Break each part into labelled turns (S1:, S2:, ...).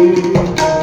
S1: ਰਾਖੀ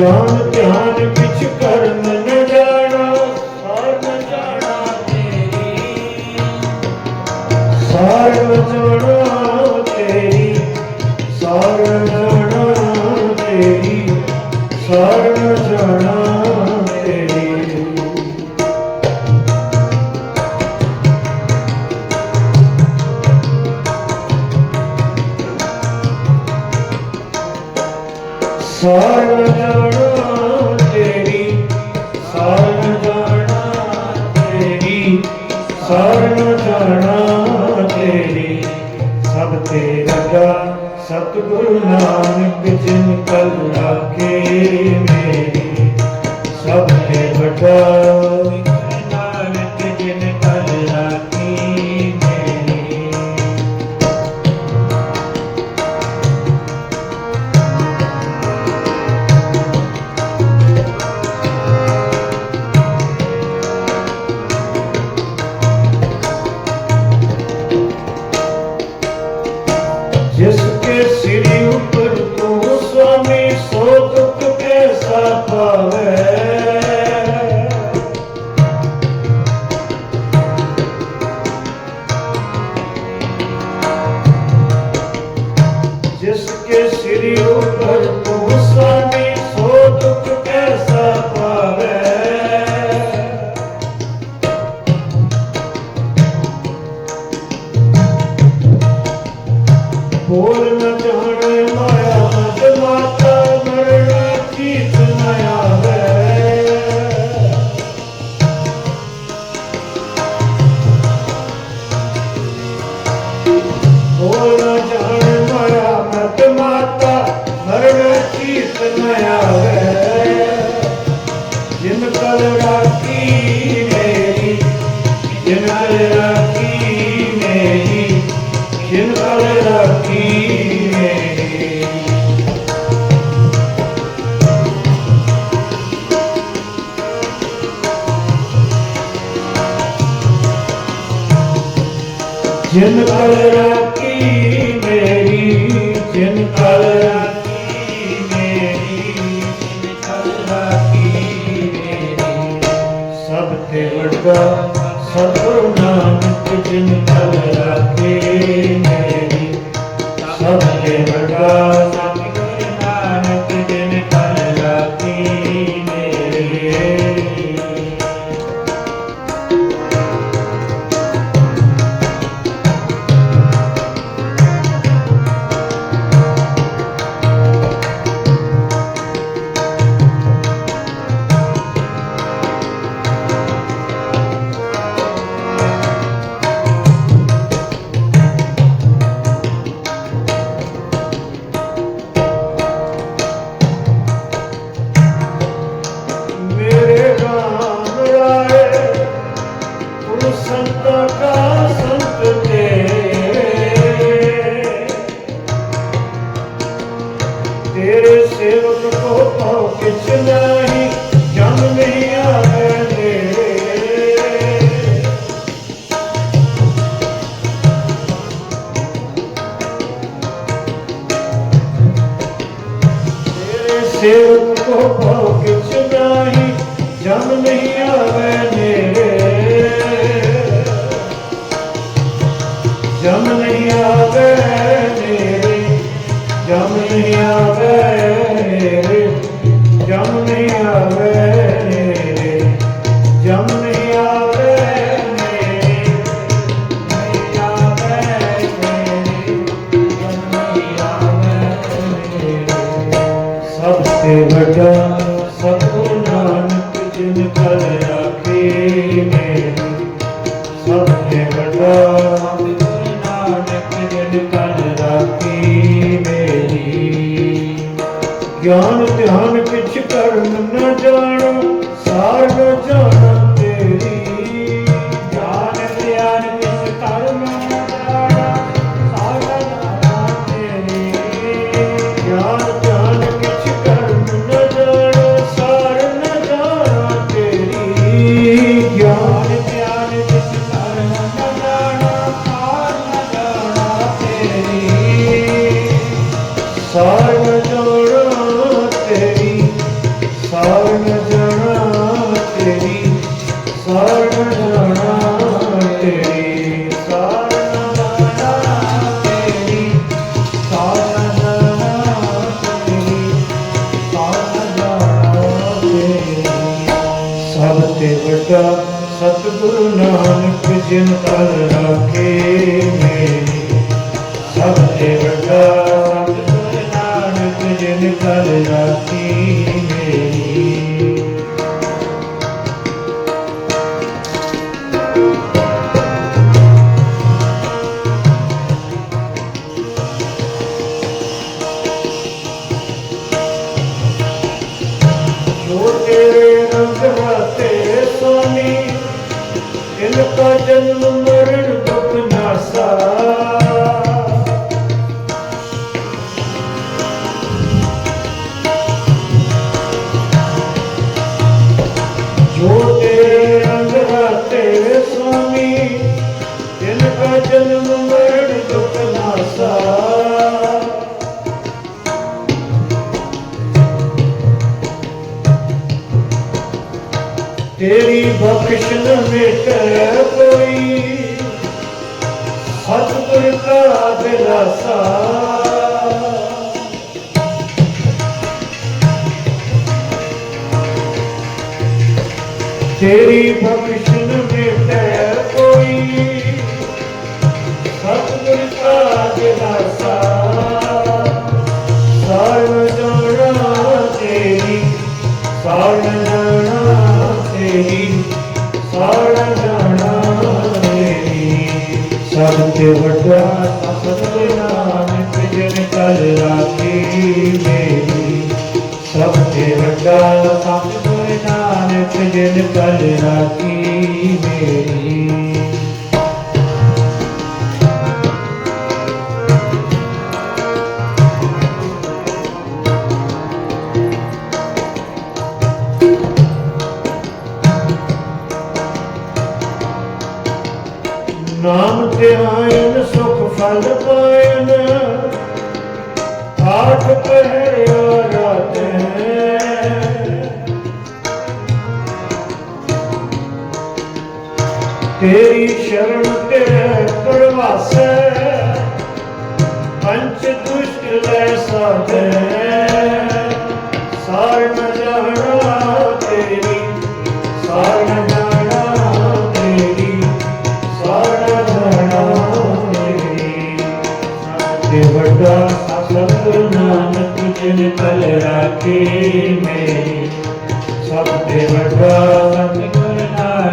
S1: ਗਿਆਨ, ਧਿਆਨ ਵਿੱਚ ਕਰਨ ਨ ਜਾਣਾ ਸਾਰ ਨ ਜਾਣਾ ਤੇਰੀ। ਸਾਰ ਨ ਜਾਣਾ ਤੇਰੀ ਸਾਰ ਨ ਜਾਣਾ ਤੇਰੀ ਸਾਰ ਨ ਜਾਣਾ ਸਾਰ ਜਾਣਾ ਤੇਰੀ, ਸਭ ਤੇ ਰਗਾ ਸਤਿਗੁਰੂ ਨਾਨਕ ਜਿਨ ਕਲ ਰਾਖੇ ਮੇਰੀ, ਸਭ ਤੇ ਵੱਡਾ ਬੋਲ ਨ ਜਾਣੇ ਮਾਇਆ ਮਦ ਮਾਤਾ, ਮਰਨ ਚੀਤ ਨ ਆਵੇ। ਜਿਨ ਕਲ ਰਾਖੀ ਮੇਰੀ, ਜਿਨ ਕਲ ਰਾਖੀ ਮੇਰੀ, ਜਿਨ ਕਲ ਰਾਖੀ ਮੇਰੀ। ਜਿਨ ਕਲ ਰਾਖੀ ਤੇ ਵੱਡਾ ਸਤਿਗੁਰੂ ਨਾਨਕ ਜਿਨ ਕਲ ਰਾਖੇ ਮੇਰੀ ਸਭ ਤੇ ਵੱਡਾ ਨਹੀਂ ਆਵੇ ਸਾਰਨ ਜਾਣਾ ਤੇਰੀ ਸਾਰਨ ਜਾਣਾ ਤੇਰੀ ਸਾਰਨ ਜਾਣਾ ਤੇਰੀ ਸਾਰਨ ਜਾਣਾ ਤੇਰੀ ਸਾਰਨ ਜਾਣਾ ਤੇਰੀ ਸਾਰਨ ਜਾਣਾ ਤੇਰੀ। ਸਭ ਤੇ ਵੱਡਾ ਸਤਿਗੁਰੂ ਨਾਨਕ ਜਿਨ ਤਲ ਰਾਖੇ ਮੇਰੀ, ਸਭ ਤੇ ਵੱਡਾ ਨਾਨਕ ਜਿਨ ਕਲ ਮੇਰੀ। ਤੇਰੀ ਬਖਸ਼ ਨ ਮਿਟੈ ਕੋਈ ਸਤਿਗੁਰ ਕਾ ਦਿਲਾਸਾ। ਤੇਰੀ ਬਖਸ਼ ਨ ਕੋਈ। ਸਤਿਗੁਰ ਕਾ ਦਿਲਾਸਾ ਸਾਰਨ ਜਾਣਾ ਤੇਰੀ ਸਾਰਨ ਜਾਣਾ ਤੇਰੀ ਸਾਰਨ ਜਾਣਾ ਤੇਰੀ। ਸਭ ਤੇ ਵੱਡਾ ਸਤਿਗੁਰ ਨਾਨਕ ਜਿਨ ਕਲ ਰਾਖੀ ਮੇਰੀ। ਸਭ ਤੇ ਵੱਡਾ ਸਤਿਗੁਰ ਨਾਨਕ ਜਿਨ ਕਲ ਰਾਖੀ ਮੇਰੀ। ਨਾਮ ਤੇ ਆਇਨ ਸੁਖ ਫਲ ਪਾਇਨ ਆਠ ਪਹਿਰਿਆ ਤੇਰੀ ਸ਼ਰਨ ਤੇ ਪਰਵਾਸੈ ਪੰਚ ਦੁਸ਼ਟ ਲੈ ਸਾਧੇ ਸਾਰਨ ਜਾਣਾ ਤੇਰੀ ਸਾਰਨ ਜਾਣਾ ਤੇਰੀ ਸਾਰਨ ਜਾਣਾ ਤੇਰੀ। ਤੇ ਵੱਡਾ ਸਤਿਗੁਰ ਨਾਨਕ, ਜਿਨ ਕਲ ਰਾਖੀ ਮੇਰੀ। ਸਭ ਤੇ ਵੱਡਾ ਸਤਿਗੁਰ